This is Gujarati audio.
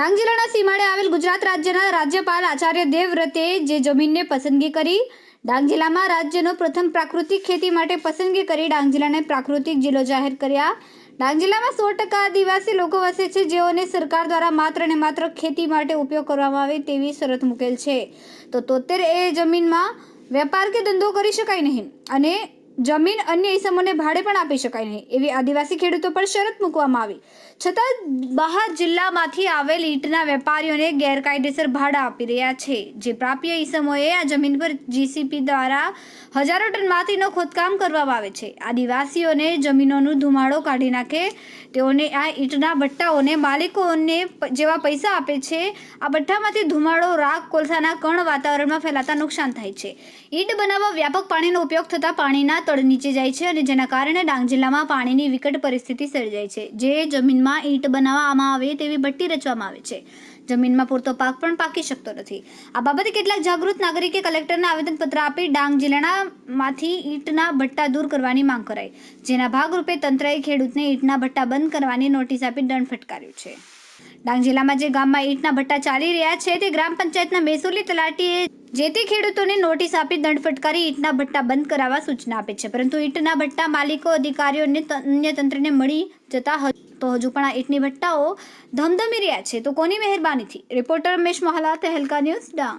ડાંગ જિલ્લાના સીમાડે આવેલ ગુજરાત રાજ્યના રાજ્યપાલ આચાર્ય દેવવ્રતે જે જમીનને પસંદગી કરી ડાંગ જિલ્લામાં રાજ્યનો પ્રથમ પ્રાકૃતિક ખેતી માટે પસંદગી કરી ડાંગ જિલ્લાને પ્રાકૃતિક જિલ્લો જાહેર કર્યા. ડાંગ જિલ્લામાં સો ટકા આદિવાસી લોકો વસે છે, જેઓને સરકાર દ્વારા માત્ર ને માત્ર ખેતી માટે ઉપયોગ કરવામાં આવે તેવી શરત મૂકેલ છે. તો તોતેર એ જમીનમાં વેપાર કે ધંધો કરી શકાય નહીં. અને જમીન અન્ય ઇસમોને ભાડે પણ આપી શકાય નહીં. એવી આદિવાસી ખેડૂતો પર શરત મૂકવામાં આવી. છતાં બહાર જિલ્લામાંથી આવેલ ઈંટના વેપારીઓને ગેરકાયદેસર ભાડા આપી રહ્યા છે. જે પ્રાપ્ય ઇસમોએ આ જમીન પર જીસીપી દ્વારા હજારો ટન માટીનો ખોદકામ કરવામાં આવે છે. આદિવાસીઓને જમીનોનું ધુમાડો કાઢી નાખે, તેઓને આ ઈંટના ભઠ્ઠાઓને માલિકોને જેવા પૈસા આપે છે, આ ભઠ્ઠામાંથી ધુમાડો, રાખ, કોલસાના કણ વાતાવરણમાં ફેલાતા નુકસાન થાય છે. ઈંટ બનાવવા વ્યાપક પાણીનો ઉપયોગ થતાં પાણીના તળ નીચે જાય છે અને જેના કારણે ડાંગ જિલ્લામાં પાણીની વિકટ પરિસ્થિતિ સર્જાય છે. જે જમીનમાં ઈંટ બનાવવામાં આવે તેવી ભઠ્ઠી રચવામાં આવે છે. જમીનમાં પૂરતો પાક પણ પાકી શકતો નથી. આ બાબતે કેટલાક જાગૃત નાગરિકે કલેક્ટરને આવેદનપત્ર આપી ડાંગ જિલ્લામાંથી ઈંટના ભટ્ટા દૂર કરવાની માંગ કરાઈ. જેના ભાગરૂપે તંત્રએ ખેડૂતને ઈંટના ભટ્ટા બંધ કરવાની નોટિસ આપી દંડ ફટકાર્યો છે. ડાંગ જિલ્લામાં જે ગામમાં ઈંટના ભટ્ટા ચાલી રહ્યા છે તે ગ્રામ પંચાયતના મહેસૂલી તલાટીએ જે તે ખેડૂતોને નોટિસ આપી દંડ ફટકારી ઈંટના ભટ્ટા બંધ કરાવવા સૂચના આપી છે. પરંતુ ઈંટના ભટ્ટા માલિકો અધિકારીઓને અન્ય તંત્રને મળી જતા તો હજુ પણ આ ઈંટની ભટ્ટાઓ ધમધમી રહ્યા છે. તો કોની મહેરબાનીથી? Reporter Ramesh Mahala Tehelka news Dang.